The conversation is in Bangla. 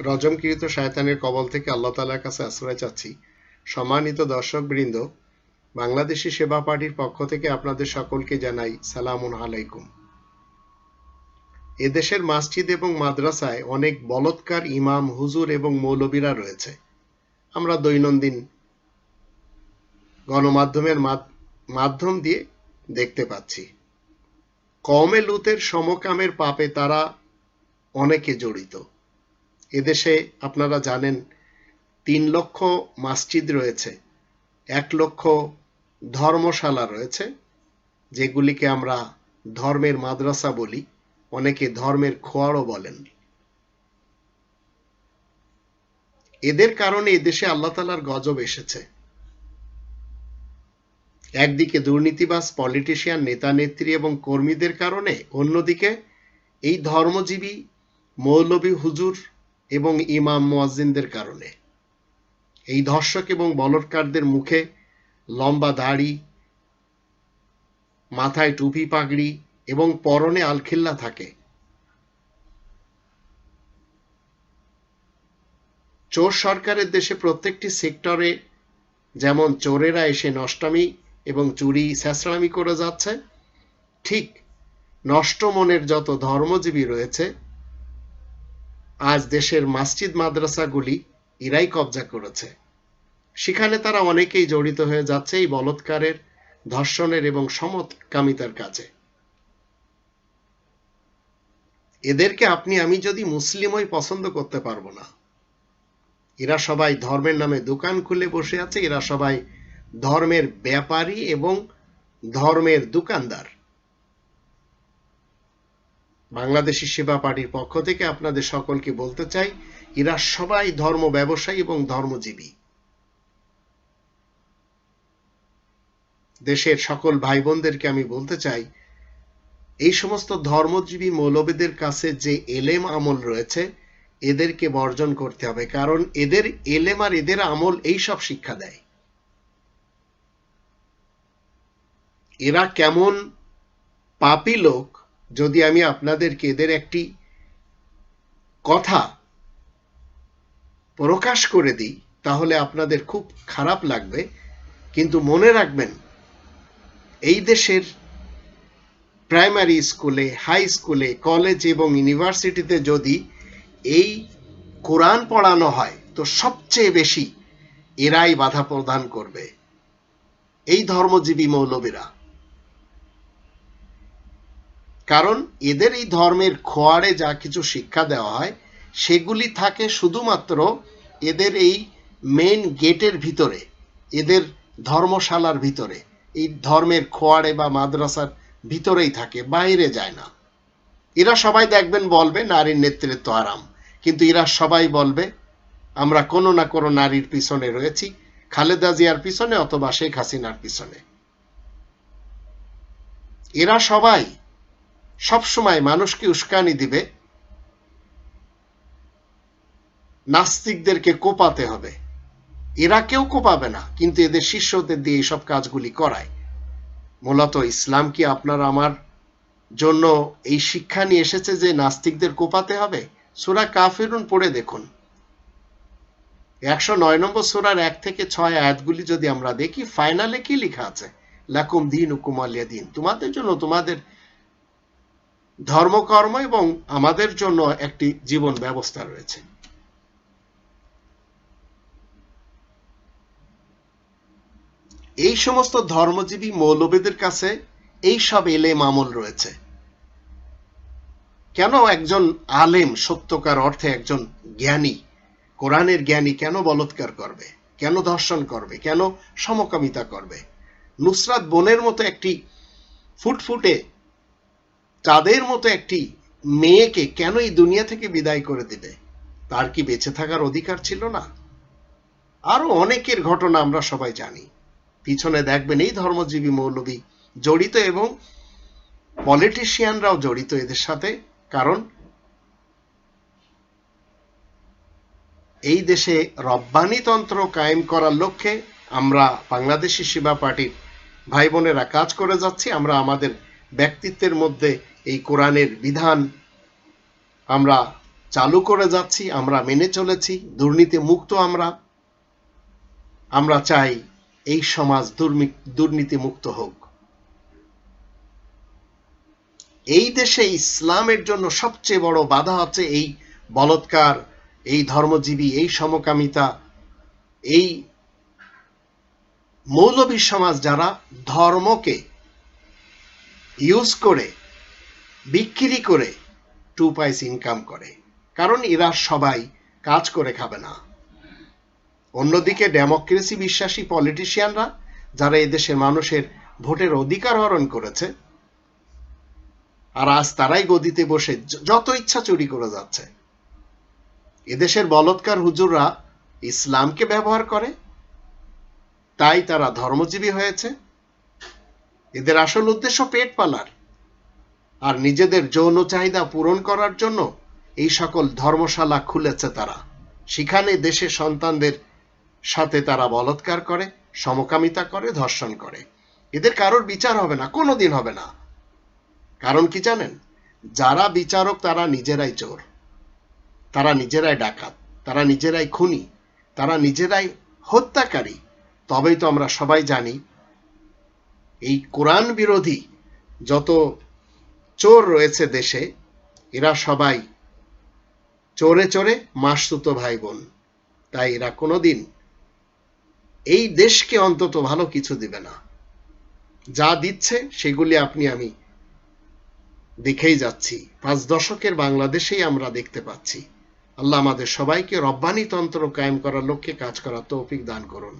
রজমকৃত শায়তানের কবল থেকে আল্লাহ তালার কাছে আশ্রয় চাচ্ছি। সম্মানিত দর্শক বৃন্দ বাংলাদেশি সেবা পার্টির পক্ষ থেকে আপনাদের সকলকে জানাই সালামুন আলাইকুম। এদেশের মসজিদ এবং মাদ্রাসায় অনেক বলৎকার ইমাম, হুজুর এবং মৌলবীরা রয়েছে। আমরা দৈনন্দিন গণমাধ্যমের মাধ- মাধ্যম দিয়ে দেখতে পাচ্ছি। কমে লুতের সমকামের পাপে তারা অনেকে জড়িত। এদেশে আপনারা জানেন, তিন লক্ষ মসজিদ রয়েছে, এক লক্ষ ধর্মশালা রয়েছে, যেগুলিকে আমরা ধর্মের মাদ্রাসা বলি, অনেকে ধর্মের খোয়ারও বলেন। এদের কারণে এদেশে আল্লাহ তালার গজব এসেছে। একদিকে দুর্নীতিবাজ পলিটিশিয়ান নেতা নেত্রী এবং কর্মীদের কারণে, অন্যদিকে এই ধর্মজীবী মৌলবী হুজুর এবং ইমাম মোয়াজ্জিনদের কারণে। এই ধর্ষক এবং বলৎকারদের মুখে লম্বা দাড়ি, মাথায় টুপি পাগড়ি এবং পরনে আলখিল্লা থাকে। চোর সরকারের দেশে প্রত্যেকটি সেক্টরে যেমন চোরেরা এসে নষ্টামি এবং চুরি ছেঁচড়ামি করে যাচ্ছে, ঠিক নষ্ট মনের যত ধর্মজীবী রয়েছে আজ দেশের মসজিদ মাদ্রাসাগুলি ইরাই কবজা করেছে। সেখানে তারা অনেকেই জড়িত হয়ে যাচ্ছে এই বলৎকারের, ধর্ষণের এবং সমকামিতার কাজে। এদেরকে আপনি, আমি যদি মুসলিমই পছন্দ করতে পারব না। এরা সবাই ধর্মের নামে দোকান খুলে বসে আছে, এরা সবাই ধর্মের ব্যাপারী এবং ধর্মের দোকানদার। বাংলাদেশি সেবা পার্টির পক্ষ থেকে আপনাদের সকলকে বলতে চাই, এরা সবাই ধর্ম ব্যবসায়ী এবং ধর্মজীবী। দেশের সকল ভাই বোনদেরকে আমি বলতে চাই, এই সমস্ত ধর্মজীবী মৌলবীদের কাছে যে এলেম আমল রয়েছে, এদেরকে বর্জন করতে হবে, কারণ এদের এলেম আর এদের আমল এই সব শিক্ষা দেয়। এরা কেমন পাপী লোক যদি আমি আপনাদেরকে এদের একটি কথা প্রকাশ করে দিই, তাহলে আপনাদের খুব খারাপ লাগবে। কিন্তু মনে রাখবেন, এই দেশের প্রাইমারি স্কুলে, হাই স্কুলে, কলেজ এবং ইউনিভার্সিটিতে যদি এই কোরআন পড়ানো হয়, তো সবচেয়ে বেশি এরাই বাধা প্রদান করবে। এই ধর্মজীবী মৌলবীরা। কারণ এদের এই ধর্মের খোয়াড়ে যা কিছু শিক্ষা দেওয়া হয়, সেগুলি থাকে শুধুমাত্র এদের এই মেন গেটের ভিতরে, এদের ধর্মশালার ভিতরে। এই ধর্মের খোয়াড়ে বা মাদ্রাসার ভিতরেই থাকে, বাইরে যায় না। এরা সবাই দেখবেন বলবে, নারীর নেতৃত্ব আরাম। কিন্তু এরা সবাই বলবে, আমরা কোনো না কোনো নারীর পিছনে রয়েছি, খালেদা জিয়ার পিছনে অথবা শেখ হাসিনার পিছনে। এরা সবাই সবসময় মানুষকে উস্কানি দিবে, নাস্তিকদেরকে কোপাতে হবে। এরা কেউ কোপাবে না, কিন্তু এদের শিষ্যদের দিয়ে এইসব কাজগুলি করায়। মূলত ইসলাম কি আপনার আমার জন্য এই শিক্ষা নিয়ে এসেছে যে নাস্তিকদের কোপাতে হবে? সুরা কাফিরুন পড়ে দেখুন। একশো নয় নম্বর সুরার এক থেকে ছয় আয়াতগুলি যদি আমরা দেখি, ফাইনালে কি লেখা আছে? লাকুম দিন উকুমালিয়া দিন তোমাদের জন্য তোমাদের ধর্মকর্ম এবং আমাদের জন্য একটি জীবন ব্যবস্থা রয়েছে। এই সমস্ত ধর্মজীবী মৌলবীদের কাছে এই সব এলেম আমল রয়েছে। কেন একজন আলেম সত্যকার অর্থে একজন জ্ঞানী, কোরআনের জ্ঞানী কেন বলৎকার করবে? কেন ধর্ষণ করবে? কেন সমকামিতা করবে? নুসরাত বোনের মতো একটি ফুটফুটে চাঁদের মতো একটি মেয়েকে কেন এই দুনিয়া থেকে বিদায় করে দিবে? তার কি বেঁচে থাকার অধিকার ছিল না? আরও অনেকের ঘটনা আমরা সবাই জানি। পিছনে দেখবেন এই ধর্মজীবী মৌলবী জড়িত এবং পলিটিশিয়ানরাও জড়িত এদের সাথে, কারণ এই দেশে রব্বানিতন্ত্র কায়েম করার লক্ষ্যে আমরা বাংলাদেশি সেবা পার্টির ভাই বোনেরা কাজ করে যাচ্ছি, আমরা আমাদের ব্যক্তিত্বের মধ্যে এই কোরআনের বিধান আমরা চালু করে যাচ্ছি, আমরা মেনে চলেছি, দুর্নীতি মুক্ত আমরা। আমরা চাই এই সমাজ দুর্নীতি মুক্ত হোক। এই দেশে ইসলামের জন্য সবচেয়ে বড় বাধা হচ্ছে এই বলৎকার, এই ধর্মজীবী, এই সমকামিতা, এই মৌলবী সমাজ যারা ধর্মকে ইউজ করে বিক্রি করে টু পাইস ইনকাম করে। কারণ এরা সবাই কাজ করে খাবে না। অন্যদিকে ডেমোক্রেসি বিশ্বাসী পলিটিশিয়ানরা যারা এদেশের মানুষের ভোটের অধিকার হরণ করেছে, আর আজ তারাই গদিতে বসে যত ইচ্ছা চুরি করে যাচ্ছে। এদেশের বলৎকার হুজুররা ইসলামকে ব্যবহার করে, তাই তারা ধর্মজীবী হয়েছে। এদের আসল উদ্দেশ্য পেট পালার। আর নিজেদের যৌন চাহিদা পূরণ করার জন্য এই সকল ধর্মশালা খুলেছে তারা। সেখানে দেশের সন্তানদের সাথে তারা বলৎকার করে, সমকামিতা করে, ধর্ষণ করে। এদের কারোর বিচার হবে না, কোনোদিন হবে না। কারণ কি জানেন? যারা বিচারক তারা নিজেরাই চোর। তারা নিজেরাই ডাকাত, তারা নিজেরাই খুনি, তারা নিজেরাই হত্যাকারী। তবেই তো আমরা সবাই জানি, এই কোরআন বিরোধী যত চোর রয়েছে দেশে। এরা সবাই চোরে চোরে মাসতুতো ভাই বোন তাই এরা কোনোদিন এই দেশকে অন্তত ভালো কিছু দিবে না। যা দিচ্ছে সেগুলি আপনি আমি দেখেই যাচ্ছি। পাঁচ দশকের বাংলাদেশেই আমরা দেখতে পাচ্ছি। আল্লাহ আমাদের সবাইকে রব্বানি তন্ত্র কায়েম করার লক্ষ্যে কাজ করার তৌফিক দান করুন।